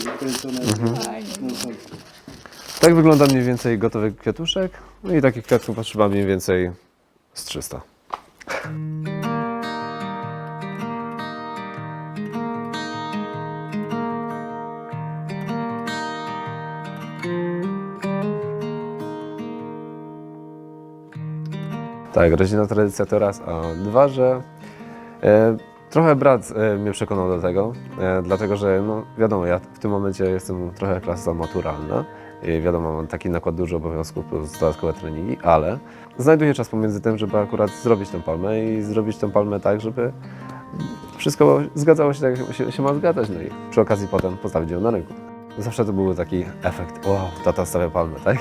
kręcone. Fajnie. No, to, Tak wygląda mniej więcej gotowy kwiatuszek. No i takich kwiatków potrzeba mniej więcej z 300. Tak, rodzina tradycja to raz, a dwa, że e, trochę brat e, mnie przekonał do tego, e, dlatego że no wiadomo, ja w tym momencie jestem trochę klasa maturalna i wiadomo, mam taki nakład dużo obowiązków plus dodatkowe treningi, ale znajduję czas pomiędzy tym, żeby akurat zrobić tę palmę i zrobić tę palmę tak, żeby wszystko zgadzało się tak, jak się, się ma zgadzać, no i przy okazji potem postawić ją na rynku. Zawsze to był taki efekt, wow, tata stawia palmę, tak?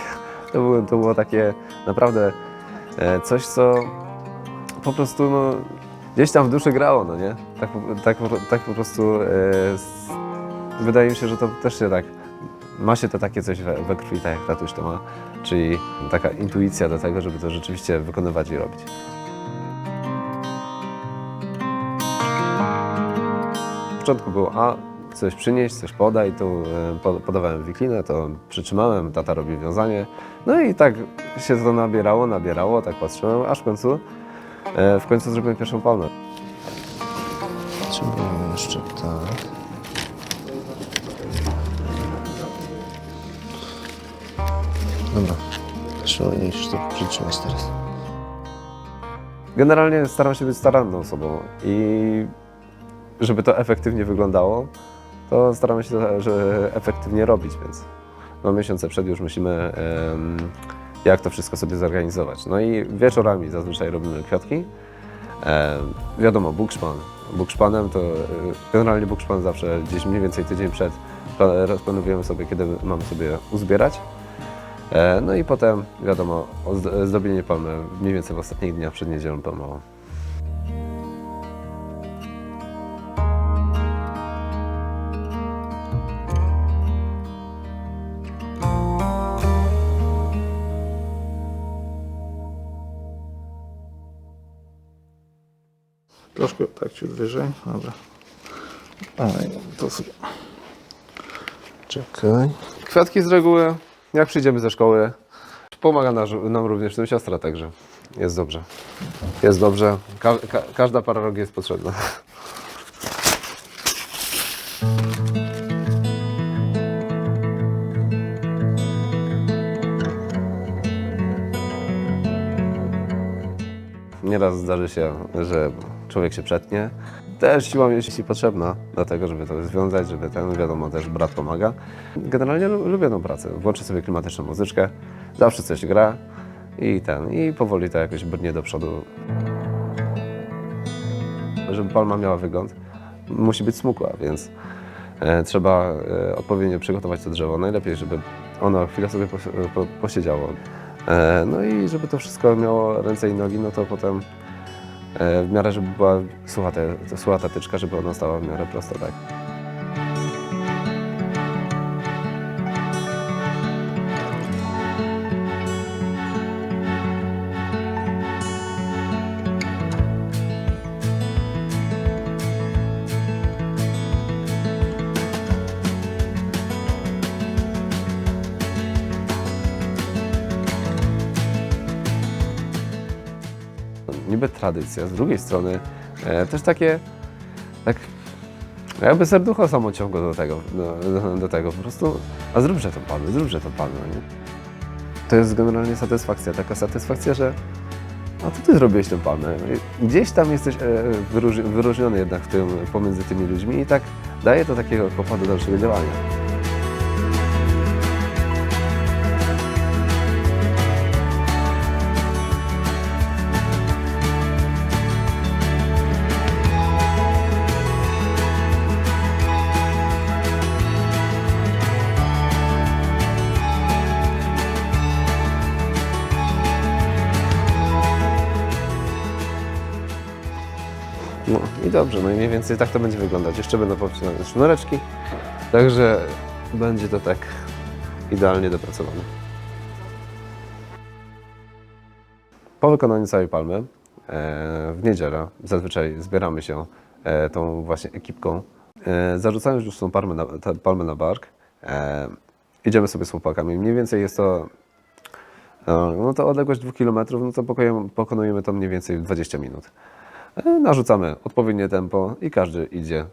To było, to było takie naprawdę e, coś, co po prostu no, gdzieś tam w duszy grało, no nie? Tak, tak, tak po prostu e, wydaje mi się, że to też się tak, ma się to takie coś we, we krwi, tak jak tatuś to ma, czyli taka intuicja do tego, żeby to rzeczywiście wykonywać i robić. W początku było, a coś przynieść, coś podaj, tu e, po- podawałem wiklinę, to przytrzymałem, tata robi wiązanie. No i tak się to nabierało, nabierało, tak patrzyłem, aż w końcu, w końcu zrobiłem pierwszą palmę. Potrzebujemy jeszcze tak. Dobra. Szalenie już to przytrzymać teraz. Generalnie staram się być staranną osobą i żeby to efektywnie wyglądało, to staramy się to że efektywnie robić, więc no miesiące przed już em, jak to wszystko sobie zorganizować. No i wieczorami zazwyczaj robimy kwiatki. Em, wiadomo, bukszpan. Bukszpanem to e, generalnie bukszpan zawsze gdzieś mniej więcej tydzień przed pla- rozplanowujemy sobie, kiedy mamy sobie uzbierać. E, No i potem, wiadomo, ozd- zdobienie palmy mniej więcej w ostatnich dniach przed niedzielą palmową. Troszkę tak ciut wyżej. Dobra. Oj, to sobie. Czekaj. Kwiatki z reguły, jak przyjdziemy ze szkoły, pomaga nam również w tym siostra, także jest dobrze. Jest dobrze. Ka ka każda para rogi jest potrzebna. Nieraz zdarzy się, że człowiek się przetnie. Też siła jeśli potrzebna, dlatego żeby to związać, żeby ten, wiadomo, też brat pomaga. Generalnie lu- lubię tą pracę. Włączę sobie klimatyczną muzyczkę, zawsze coś gra i ten, i powoli to jakoś brnie do przodu. Żeby palma miała wygląd, musi być smukła, więc e, trzeba e, odpowiednio przygotować to drzewo. Najlepiej, żeby ono chwilę sobie pos po, posiedziało. E, no i żeby to wszystko miało ręce i nogi, no to potem w miarę, żeby była sucha, te, sucha ta tyczka, żeby ona stała w miarę prosto, tak. Niby tradycja, z drugiej strony e, też takie, tak jakby serducho samo do tego, do, do, tego, po prostu, a zróbże to palmę, zróbże to palmę, nie? To jest generalnie satysfakcja, taka satysfakcja, że a to ty zrobiłeś tę palmę. Gdzieś tam jesteś e, wyróż, wyróżniony jednak w tym, pomiędzy tymi ludźmi i tak daje to takiego kopa do dalszego działania. No i dobrze, no i mniej więcej tak to będzie wyglądać. Jeszcze będą powcinane sznureczki, także będzie to tak idealnie dopracowane. Po wykonaniu całej palmy e, w niedzielę zazwyczaj zbieramy się e, tą właśnie ekipką E, zarzucając już tą palmę na, palmę na bark, idziemy sobie z chłopakami. Mniej więcej jest to, e, no to odległość 2 km, no to pokonujemy to mniej więcej w 20 minut. E, narzucamy odpowiednie tempo i każdy idzie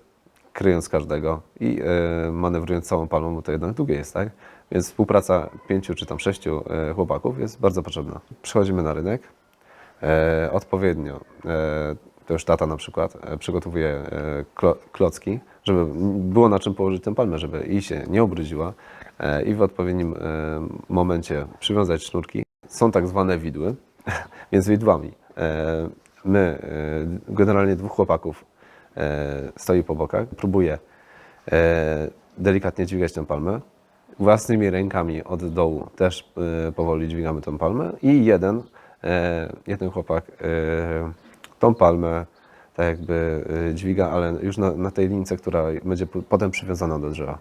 kryjąc każdego i e, manewrując całą palmą, bo to jednak długie jest, tak? Więc współpraca pięciu czy tam sześciu e, chłopaków jest bardzo potrzebna. Przychodzimy na rynek, odpowiednio, to już tata na przykład przygotowuje klo, klocki, żeby było na czym położyć tę palmę, żeby i się nie ubrudziła e, i w odpowiednim momencie przywiązać sznurki. Są tak zwane widły, więc widłami. My, e, generalnie dwóch chłopaków, e, stoi po bokach, próbuje e, delikatnie dźwigać tę palmę. Własnymi rękami od dołu też powoli dźwigamy tę palmę i jeden, jeden chłopak tą palmę tak jakby dźwiga, ale już na, na tej lince, która będzie potem przywiązana do drzewa.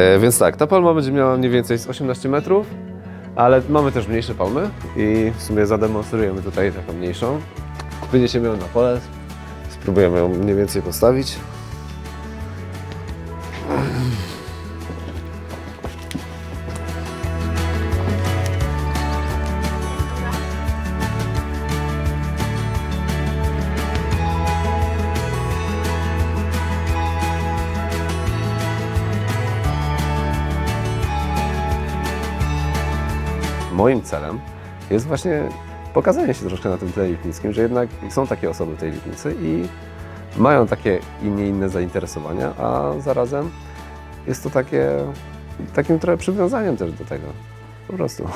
E, więc tak, ta palma będzie miała mniej więcej z 18 metrów, ale mamy też mniejsze palmy i w sumie zademonstrujemy tutaj taką mniejszą. Wyniesiemy ją na pole, spróbujemy ją mniej więcej postawić. Moim celem jest właśnie pokazanie się troszkę na tym tle lipnickim, że jednak są takie osoby w tej Lipnicy i mają takie i nie inne zainteresowania, a zarazem jest to takie, takim trochę przywiązaniem też do tego. Po prostu.